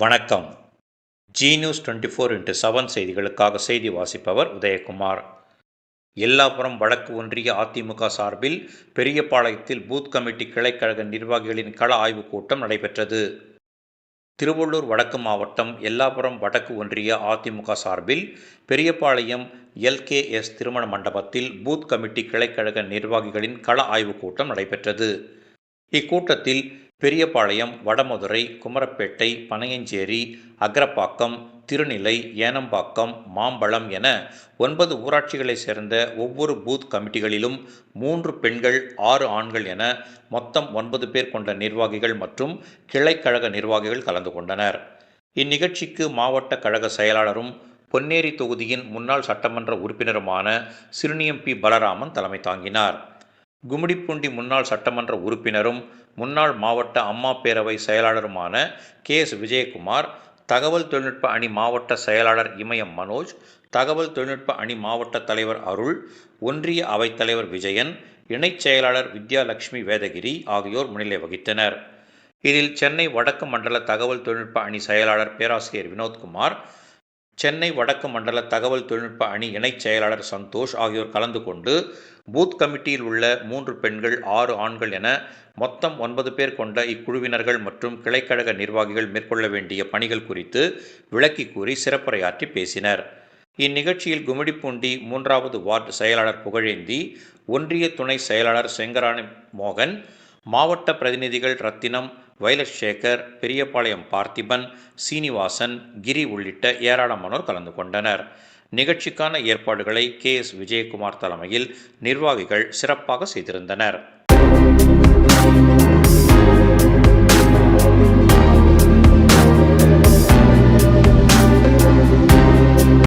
வணக்கம். Zee news twenty four into seven செய்திகளுக்காக செய்தி வாசிப்பவர் உதயகுமார். எல்லாபுரம் வடக்கு ஒன்றிய அதிமுக சார்பில் பெரியபாளையத்தில் பூத் கமிட்டி கிளைக்கழக நிர்வாகிகளின் கள ஆய்வுக் கூட்டம் நடைபெற்றது. திருவள்ளூர் வடக்கு மாவட்டம் எல்லாபுரம் வடக்கு ஒன்றிய அதிமுக சார்பில் பெரியபாளையம் எல்கேஎஸ் திருமண மண்டபத்தில் பூத் கமிட்டி கிளைக்கழக நிர்வாகிகளின் கள ஆய்வுக் கூட்டம் நடைபெற்றது. இக்கூட்டத்தில் பெரியபாளையம் வடமதுரை குமரப்பேட்டை பனையஞ்சேரி அக்ரப்பாக்கம் திருநிலை ஏனம்பாக்கம் மாம்பழம் என ஒன்பது ஊராட்சிகளைச் சேர்ந்த ஒவ்வொரு பூத் கமிட்டிகளிலும் மூன்று பெண்கள் ஆறு ஆண்கள் என மொத்தம் ஒன்பது பேர் கொண்ட நிர்வாகிகள் மற்றும் கிளைக்கழக நிர்வாகிகள் கலந்து கொண்டனர். இந்நிகழ்ச்சிக்கு மாவட்ட கழக செயலாளரும் பொன்னேரி தொகுதியின் முன்னாள் சட்டமன்ற உறுப்பினருமான சிறுனியம் பி பலராமன் தலைமை தாங்கினார். கும்மிடிப்பூண்டி முன்னாள் சட்டமன்ற உறுப்பினரும் முன்னாள் மாவட்ட அம்மா பேரவை செயலாளருமான கே எஸ் விஜயகுமார் தகவல் தொழில்நுட்ப அணி மாவட்ட செயலாளர் இமயம் மனோஜ் தகவல் தொழில்நுட்ப அணி மாவட்ட தலைவர் அருள் ஒன்றிய அவைத்தலைவர் விஜயன் இணைச் செயலாளர் வித்யாலட்சுமி வேதகிரி ஆகியோர் முன்னிலை வகித்தனர். இதில் சென்னை வடக்கு மண்டல தகவல் தொழில்நுட்ப அணி செயலாளர் பேராசிரியர் வினோத்குமார் சென்னை வடக்கு மண்டல தகவல் தொழில்நுட்ப அணி இணைச் செயலாளர் சந்தோஷ் ஆகியோர் கலந்து கொண்டு பூத் கமிட்டியில் உள்ள மூன்று பெண்கள் ஆறு ஆண்கள் என மொத்தம் ஒன்பது பேர் கொண்ட இக்குழுவினர்கள் மற்றும் கிளைக்கழக நிர்வாகிகள் மேற்கொள்ள வேண்டிய பணிகள் குறித்து விளக்கி கூறி சிறப்புரையாற்றி பேசினர். இந்நிகழ்ச்சியில் கும்மிடிப்பூண்டி மூன்றாவது வார்டு செயலாளர் புகழேந்தி ஒன்றிய துணை செயலாளர் செங்கராணி மோகன் மாவட்ட பிரதிநிதிகள் ரத்தினம் வைலட் சேகர் பெரியபாளையம் பார்த்திபன் சீனிவாசன் கிரி உள்ளிட்ட ஏராளமானோர் கலந்து கொண்டனர். நிகழ்ச்சிக்கான ஏற்பாடுகளை கே எஸ் விஜயகுமார் தலைமையில் நிர்வாகிகள் சிறப்பாக செய்திருந்தனர்.